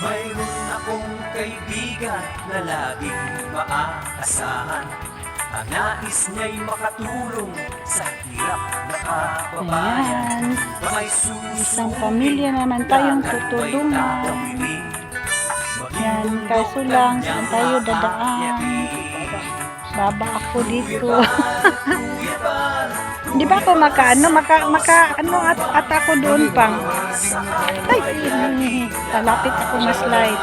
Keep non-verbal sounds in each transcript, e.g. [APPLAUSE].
Mayroon akong kaibigan na laging maaasahan Ang nais niya'y makatulong sa hirap na kababayan Ayan. May susunod Isang pamilya naman tayong tutulungan. Yan, kaso lang, saan tayo dadaan? Baba ako dito. Di ba ako maka, ano, maka, maka, ano, at, at ako doon pang. Ay, talapit ako na slide.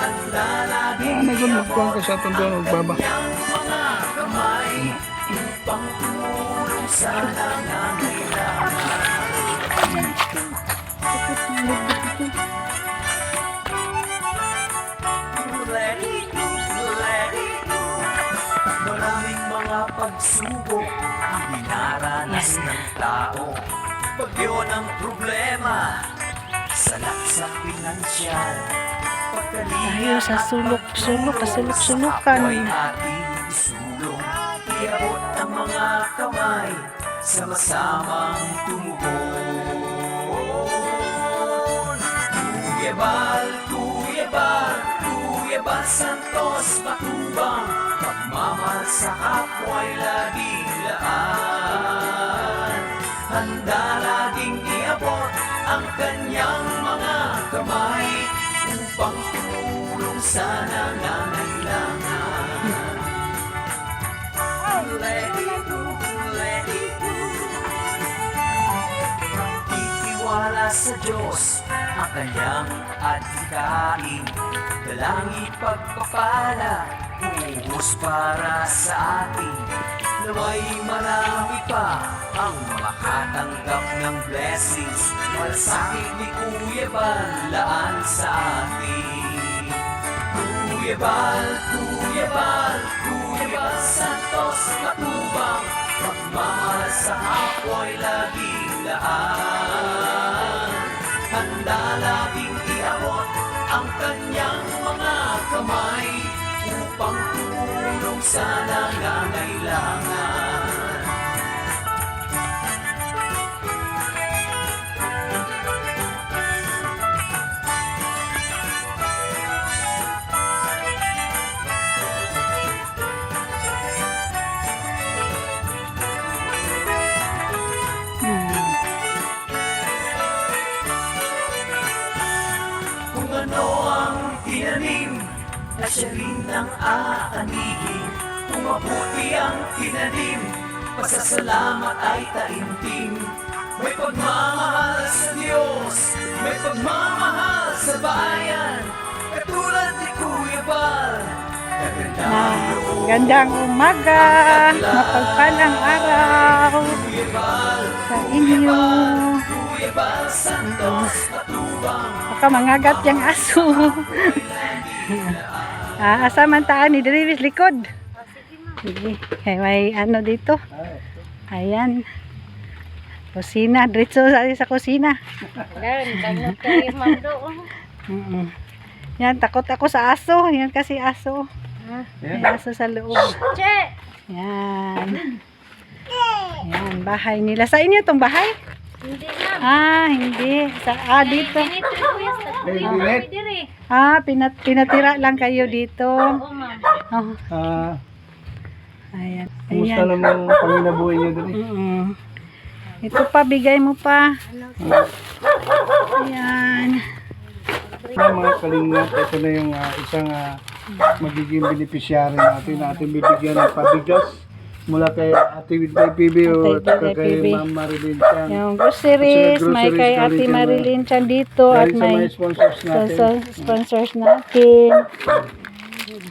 Ano na doon, magkuhan ka sa atong doon, magbaba. Let it go, let it go. Maraming mga pagsubok ang dinaranas ng tao. Pag yun ang problema, sa pinansyal. Tayo sa sulok-sulok, kasulok-sulukan. Ay ating isulong, iabot ang mga kamay, sama-samang tumugon. Tuyabal, tuyabal, tuyabal, Santos, Matubang, pagmamahal sa kapwa'y laging laan. Handa laging iabot ang kanyang mga kamay upang tumulong sa nangangailangan. Let it go, let it go. Itiwala sa Diyos ang kanyang adhikain Dalangi pagpapala, buhos para sa atin Naway marami pa ang makatanggap ng blessings. Malasakit ni Kuya Balaan sa atin. Kuya Bal, Kuya Bal, Kuya Bal Santos Matubang Pagmamahal sa hapwa'y laging daan Handa laging iabot ang kanyang mga kamay tumulong sa nangangailangan Kung ano ang tinanim, na siya rin ang aanihin. Kung mabuti ang tinanim, pasasalamat ay taimtim. May pagmamahal sa Diyos, may pagmamahal sa bayan. Katulad ni Kuya Bal. Gandang umaga, mapagpalang araw sa inyo. Baka mangagat yung aso. [LAUGHS] ah, asamantaan ni Deliris likod. Sige, kay may ano dito. Ayan. Kusina, diretso sa, sa kusina. Mm-mm. Yan, takot ako sa aso. Yan kasi aso. May aso sa loob. Yan. Yan, bahay nila. Sa inyo tong bahay? Hindi na. Ah, hindi. Sa, ah, dito. Ganito yung Linet. dire. Ah, pinat pinatira lang kayo dito. Oo, ma'am. Oh, Ah, ayan. kumusta naman ang panginabuhi niyo? Mm. Ito pa, bigay mo pa. Ayan. Mga mga kalingap, ito na yung ah, isang ah, magiging beneficiary natin. Natin bibigyan ng pabigas mula kay Ate Winday PB o kay. Ma'am Marilyn Chan. Yung groceries, may kay Ate Marilyn Chan dito at may sponsors natin. sa sponsors natin.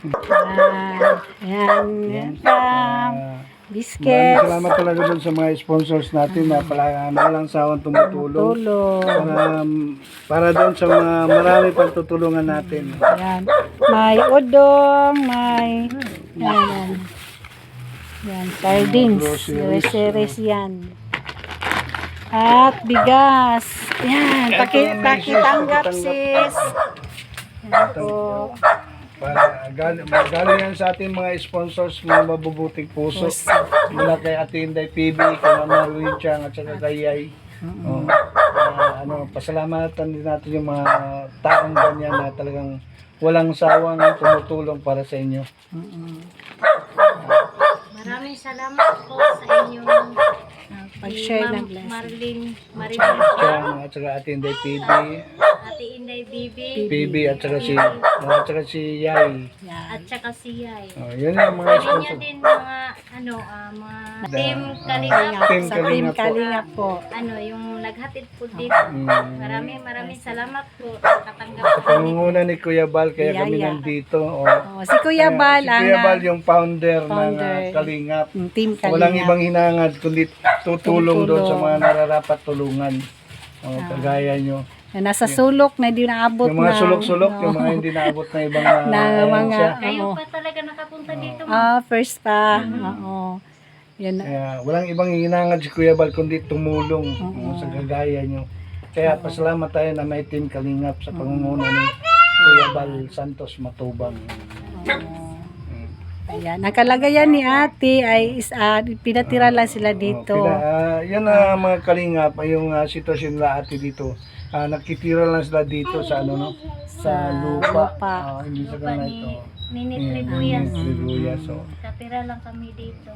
Ayan. Ayan. Ayan. Ah, Biscuits. Maraming salamat talaga dun sa mga sponsors natin na pala walang sawang tumutulong. Tulong. Para, para doon sa mga marami pang tutulungan natin. Ayan. May udong, may ayan. Yan, sardines. Groceries. Yan. At bigas. Yan, paki, pakitanggap sis, sis. Yan po. Para galing, galing yan sa ating mga sponsors, mga mabubuting puso. Mula kay Ate Inday PB, kay Mama Ruin Chang, at saka kay Yay. Oh, ah, ano, pasalamatan din natin yung mga taong ganyan na talagang walang sawang tumutulong para sa inyo. Mm-mm. Maraming salamat po sa inyong Pag-share Ma'am ng blessing. Maribel, Kaya at saka Ate Inday PB, Ate Inday Bibi, PB at saka si at saka si Yay. At saka si Yay. Oh, yun lang mga Pwede niya sponsor. din mga, ano, ah, mga Da- team ah, kalingap. Team Sa team Kalinga po. Kalinga po. Ano, yung naghatid po dito. Mm. Maraming maraming salamat po. Nakatanggap po kami. Pangunguna ni Kuya Bal kaya kami Yaya. nandito. Oh. Oh, si Kuya Bal si ang Kuya Bal ah, yung founder, ng founder. uh, Kalingap. mm, team Kalinga. Walang ibang hinangad kundi tutulong doon sa mga nararapat tulungan. Oh, kagaya nyo. na nasa sulok na di naabot Yung mga na. sulok-sulok, no. yung mga hindi naabot na ibang na, [LAUGHS] Na mga- siya. Kayo pa talaga nakapunta dito. ma'am. Ah, first pa. Oo. Yan. Kaya walang ibang hinangad si Kuya Bal kundi tumulong oh, sa kagaya nyo. Kaya pasalamat tayo na may team Kalingap sa pangunguna ni Kuya Bal Santos Matubang. Ayan. Ang kalagayan ni ate ay is, ah, pinatira lang sila dito. Oh, pina- ah, yan na mga kalingap, yung ah, sitwasyon nila ate dito. Ah, nakitira lang sila dito sa ano no? Sa lupa. lupa. Ah, hindi sa Pa kanila ni ito. Nini Mm, Tribuyas. Tribuyas, so. Katira lang kami dito.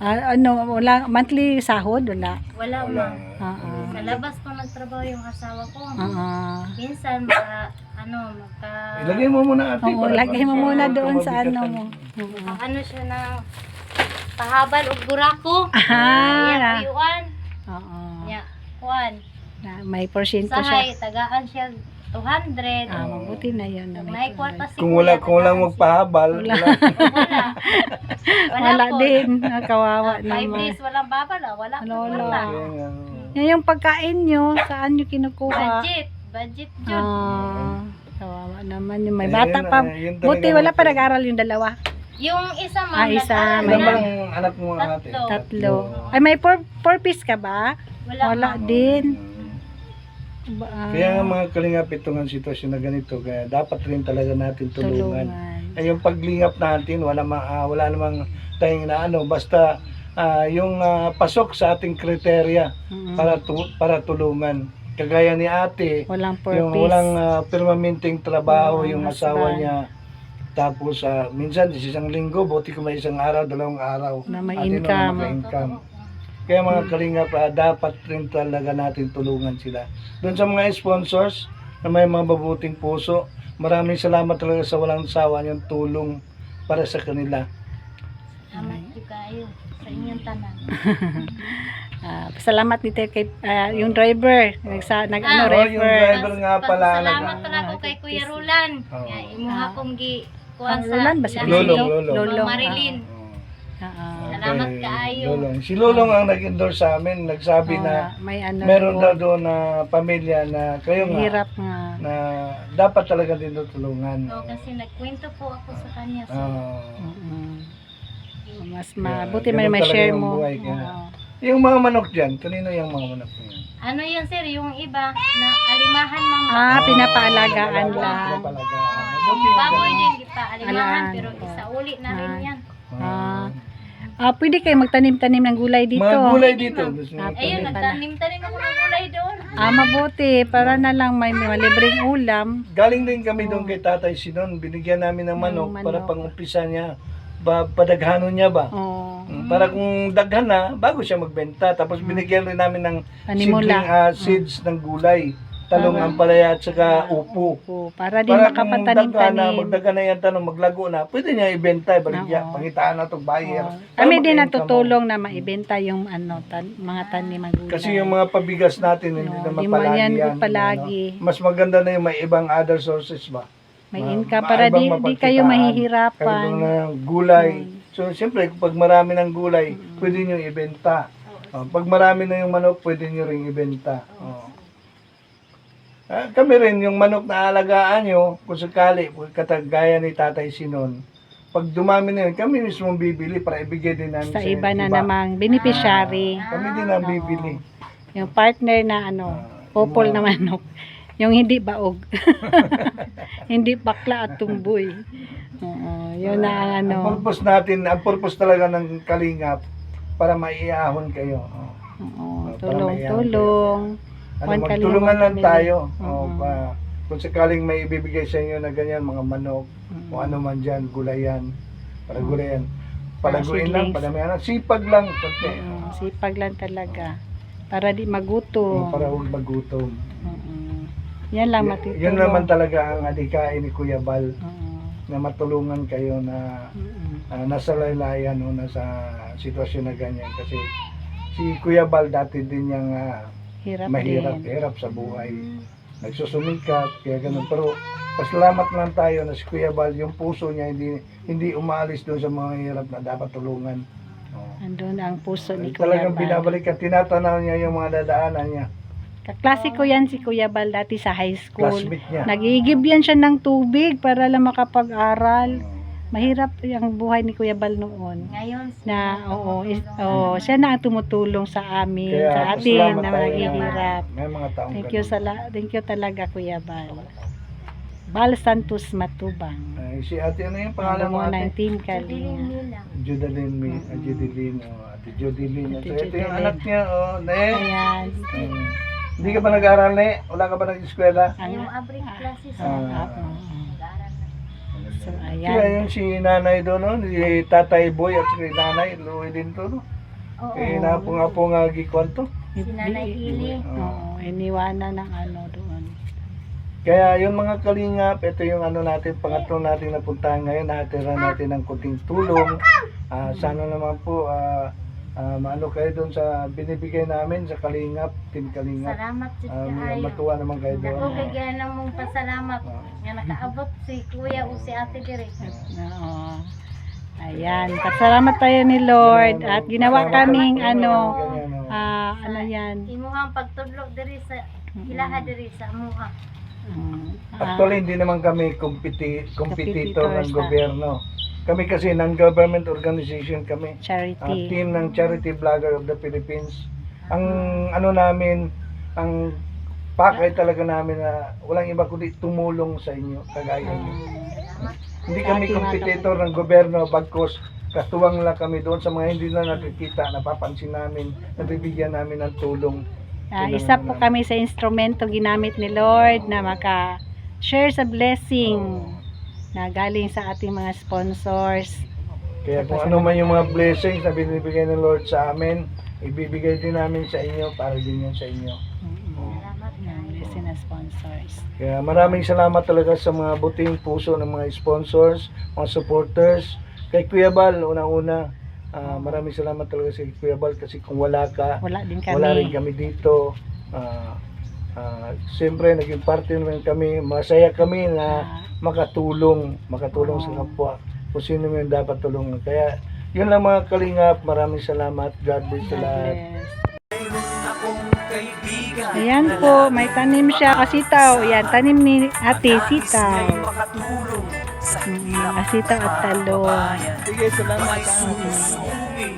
Ah, ano, wala, monthly sahod? Wala. Wala Wala. ma'am. Ah, ah. Sa labas po nagtrabaho yung asawa ko. Ah, ah. Minsan, maka, ano, maka, Ilagay mo muna ate. Oo, lagay mo muna doon sa ano mo. Oo. ano siya na, pahabal o burako. Ah, Iya, kuyuan. Oo. Ya, kuan. Na, may porsyento siya. Sahay, tagaan siya 200. Ah, mabuti na yun. Na Kung may may kwarta si Kung wala, kung walang tagaan magpahabal, wala. Wala. Wala, [LAUGHS] Wala po. din. Ah, Kawawa Ah, Five naman. days, walang babala. Wala. Wala, Wala. wala. Nga, Yan yung pagkain nyo. Saan nyo kinukuha? Budget. Budget yun. Ah, kawawa naman yung may bata pa. yun talaga Buti wala pa nag-aral yung dalawa. Yung isa, ma'am, Ah, isa, nag-aaral may- Ilan na. ba ang anak mo ate? Tatlo. Tatlo. Ay, may four, four piece ka ba? Wala, Wala din. Ba, ah, Kaya nga mga kalingap ito nga sitwasyon na ganito, kaya dapat rin talaga natin tulungan. tulungan. Ay, yung paglingap natin, wala, ma, ah, wala namang tayong na ano, basta ah, yung ah, pasok sa ating kriteria Mm. para, tu- para tulungan. Kagaya ni ate, Walang yung walang uh, permanenteng trabaho Walang yung asawa husband. niya. Tapos ah, minsan isang linggo, buti ko may isang araw, dalawang araw. Na may At yun ang income. maka-income. Kaya mga kalingap, ah, dapat rin talaga natin tulungan sila. Doon sa mga sponsors na may mga mabuting puso, maraming salamat talaga sa walang sawa niyong tulong para sa kanila. Salamat po kayo sa inyong tanan. [LAUGHS] Ah, salamat dito kay ah, yung driver. Nagsa, nag, ano, Ah, Oh, yung refer. driver nga pala. Salamat pala ko kay Kuya Rulan. Oo. Ya, imuha kong gi kuan Ah, sa Rulan ba. Lulong, lulong. Lulong. Ma'am Marilyn. Oh, Ah, ah. Salamat kay kaayo. Lulong. Si Lulong ang nag-endorse sa amin, nagsabi Oo na nga, may ano meron doon. daw doon na pamilya na kayo nga Hirap nga. na dapat talaga din tulungan. So, kasi nagkwento po ako sa kanya. So, Ah, Mm-mm. Mas mabuti ganun may talaga share yung mo. buhay, kaya- Oo. yung mga manok dyan, kanino yung mga manok na yan? ano yun sir, yung iba na alimahan ma'am. Ah, pinapaalagaan Pinapaalagaan, lang. pinapaalagaan. Mabuti Baboy din kita alimahan Alaan. pero isa uli na rin Ah. yan. Ah, ah, pwede kayo magtanim-tanim ng gulay dito. Mga gulay dito. Gusto Ah, Ayun, tanim? nagtanim-tanim ako ng gulay doon. Ah, mabuti. Para na lang may, may libreng ulam. Galing din kami doon kay Tatay Sinon. Binigyan namin ng manok, manok. para pang-umpisa niya. Ba, padaghanon niya ba? Oh, Mm, Para kung daghan na, bago siya magbenta. Tapos binigyan rin namin ng Panimula. seedling, ah, seeds ng gulay. Talong, ampalaya at saka upo. po. Para din Para kung na, makapatanim-tanim. magdagan na yan tanong, maglago na, pwede niya ibenta, baligya, Oo. pangitaan na itong buyer. Oo. Para Kami din natutulong na maibenta yung ano, tan- mga tanim ng mo. gulay. Kasi yung mga pabigas natin, hindi Oo, naman mo palagi yan yan. palagi. ano. Mas maganda na yung may ibang other sources ba? may Ma- income para di, di mapagkitaan. kayo Kayo mahihirapan. na gulay. So, siyempre, pag marami ng gulay, pwede nyo ibenta. Oh, pag marami na yung manok, pwede nyo ring ibenta. Oh. Ah, kami rin, yung manok na alagaan nyo, kung sakali, katagaya ni Tatay Sinon, pag dumami na yun, kami mismo bibili para ibigay din namin Sa iba na namang beneficiary. Kami din ang bibili. Yung partner na ano, Ah, popol na manok. Yung hindi baog. [LAUGHS] hindi bakla at tumboy. Oo, yun na ang ano. Ang purpose natin, ang purpose talaga ng kalingap, para maiahon kayo. Oo, para tulong, maiahon tulong. Ano, Juan magtulungan lang family. tayo. Oo. Oh, pa, kung sakaling may ibibigay sa inyo na ganyan, mga manok, Mm. o ano man dyan, gulayan, para gulayan. Palaguin Ah, lang, lang. Sipag lang, konti. Mm, sipag lang talaga. Para di magutom. Para huwag magutom. Mm. Yan lang matutulong. yun naman talaga ang adikain ni Kuya Bal Mm. na matulungan kayo na Mm. ah, nasa laylayan o nasa sitwasyon na ganyan kasi si Kuya Bal dati din niyang ah, Hirap mahirap din. hirap sa buhay nagsusumikap kaya ganun pero pasalamat lang tayo na si Kuya Bal yung puso niya hindi hindi umaalis doon sa mga hirap na dapat tulungan oh. Andun ang puso ni Kuya talagang Bal. binabalik at tinatanaw niya yung mga dadaanan niya Kaklase ko yan si Kuya Bal dati sa high school. classmate niya Nagigib yan siya ng tubig para lang makapag-aral. Mahirap yung buhay ni Kuya Bal noon. Ngayon, Na, oo, is, oo, siya na ang tumutulong sa amin, kaya sa atin na tayo naghihirap. may mga taong Thank you, sala, thank you talaga Kuya Bal. Bal Santos Matubang. Ay, si ate ano yung Pangalan mo ate? team Jubilin Kalinga. nila. Judeline Mi, uh, Judeline, oh, ate Judeline. Ate So, ito yung anak niya, oh, ne. Ayan. Mm. Hindi ka ba nag-aaral, ne? Wala ka ba nag-eskwela? Yung abring classes. ah, Ah. ah. So, Kaya ayan. yun si nanay doon, no? Si tatay boy at si nanay, luwi din to, no? Oo. Kaya na po nga po nga gikwan to. Si Nanay Ili. Oo, iniwanan ng ano doon. Kaya yung mga kalingap, ito yung ano natin, pangatlo natin napuntahan ngayon, natira natin ng kunting tulong. Ah, sana naman po, ah, ah, maano kayo doon sa binibigay namin sa kalingap, team kalingap. Salamat sa Ah, may kaayo. matuwa naman kayo doon. Ako bigyan na mong pasalamat Ah. nga nakaabot si Kuya o si Ate Dire. Oo. Ayan, pasalamat tayo ni Lord at ginawa kaming ano, ah, ano yan, Imuhang pagtudlo diri sa ilaha diri sa amuha. um, ah, Actually, hindi naman kami competi competitor ng ah. gobyerno. Kami kasi non-government organization kami. Ah, charity. team ng Charity Vlogger of the Philippines. Ang ano namin, ang pakay talaga namin na walang iba kundi tumulong sa inyo, kagaya niyo. Hindi kami competitor ng gobyerno, bagkos katuwang lang kami doon sa mga hindi na nakikita, napapansin namin, nabibigyan namin ng tulong. Ah, isa po kami sa instrumento ginamit ni Lord na maka-share sa blessing na galing sa ating mga sponsors. Kaya kung ano man yung mga blessings na binibigay ng Lord sa amin, ibibigay din namin sa inyo para din yan sa inyo. Salamat Yan, kaayo. blessing na sponsors. Kaya maraming salamat talaga sa mga buting puso ng mga sponsors, mga supporters. Kay Kuya Bal, unang-una, ah, maraming salamat talaga sa Kuya Bal kasi kung wala ka, Wala din wala rin kami. kami dito. Ah, ah, Siyempre, naging parte rin kami. Masaya kami na Ah, makatulong, makatulong sa kapwa. Kung sino man dapat tulungan. Kaya, yun lang mga kalingap. Maraming salamat. God bless sa lahat. Ayan po, may tanim siya kasitaw. Yan, tanim ni ate sitaw. Mm, kasitaw at kabayan. Sige, salamat. May sumusumi,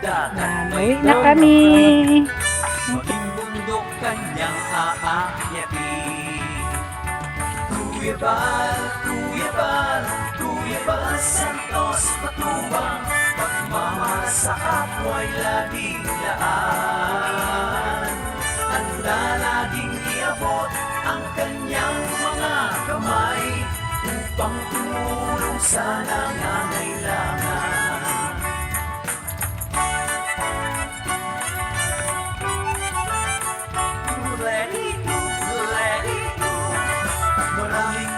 dagat Yan, may uwi na kami. Bundok kanyang aakyatin Kuya Bal, Kuya Bal, Kuya Bal Santos Patubang Pagmamahal sa kapwa'y laging laan. Handa laging iabot ang kanyang mga kamay Upang tumulong sa nangangailangan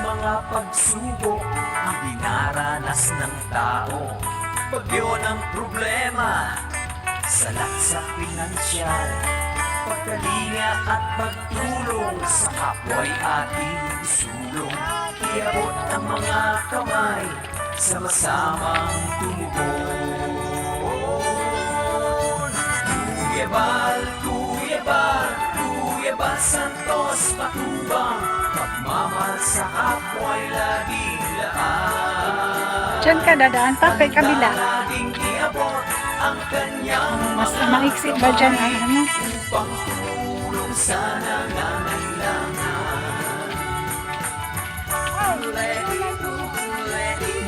mga pagsubok ang dinaranas ng tao Bagyo ng problema Salak sa pinansyal. Pagkalinga at pagtulong Sa kapwa'y ating isulong Iabot ang mga kamay Sama-samang tumugon. Kuya Bal, Kuya Bal, Kuya Bal Santos Patubang? Pagmamahal sa kapwa'y laging laan Diyan ka dadaan pa kay kabila. Mas maiksi ba dyan ang ano?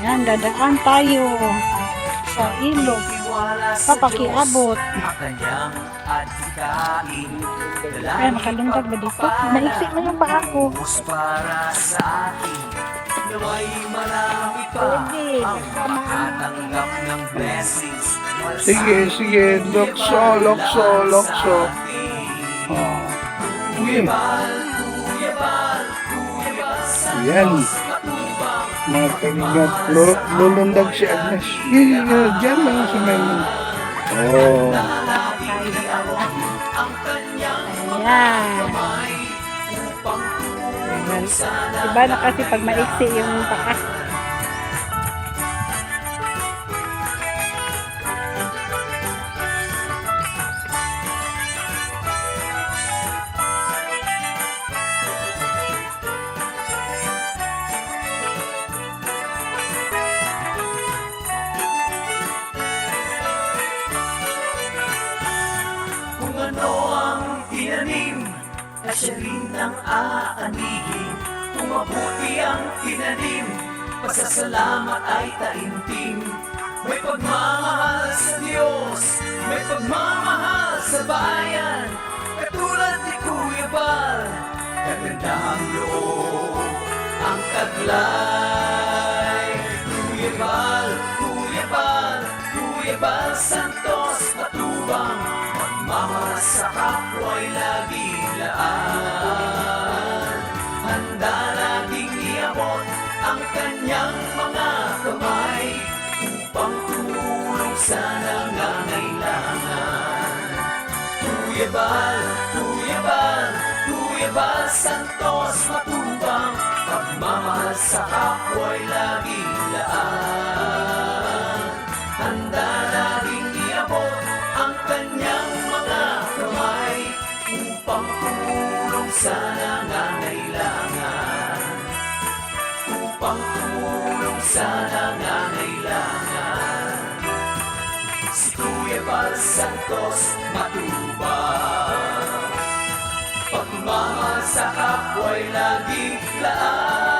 Yan, dadaan tayo sa ilog. Papakiabot. Ay, makalundag ba dito? Maiksi mo yung paa ko. Para sa atin Naway marami pa Ang makatanggap ng blessings Sige, sige. Lokso, lokso, lokso. Oh. Sige. Yan. Mga kalingap. Lu- Lulundag si Agnes. Sige. Diyan lang sa menu. Oh. Ayan. Ayan. Iba na kasi pag maiksi yung paa. At siya rin ang aanihin. Kung mabuti ang tinanim Pasasalamat ay taimtim. May pagmamahal sa Diyos May pagmamahal sa bayan. Katulad ni Kuya Bal Kagandahang loob Ang taglay. Kuya Bal, Kuya Bal Kuya Bal Santos Matubang Magmamahal sa kapwa'y laging laan. Handa laging iabot ang kanyang mga kamay Upang tumulong sa nangangailangan. Kuya Bal, Kuya Bal, Kuya Bal Santos Matubang Pagmamahal sa kapwa'y laging laan tumulong sa nangangailangan Upang tumulong sa nangangailangan Si Kuya Bal Santos Matubang. Pagmamahal sa kapwa'y laging laan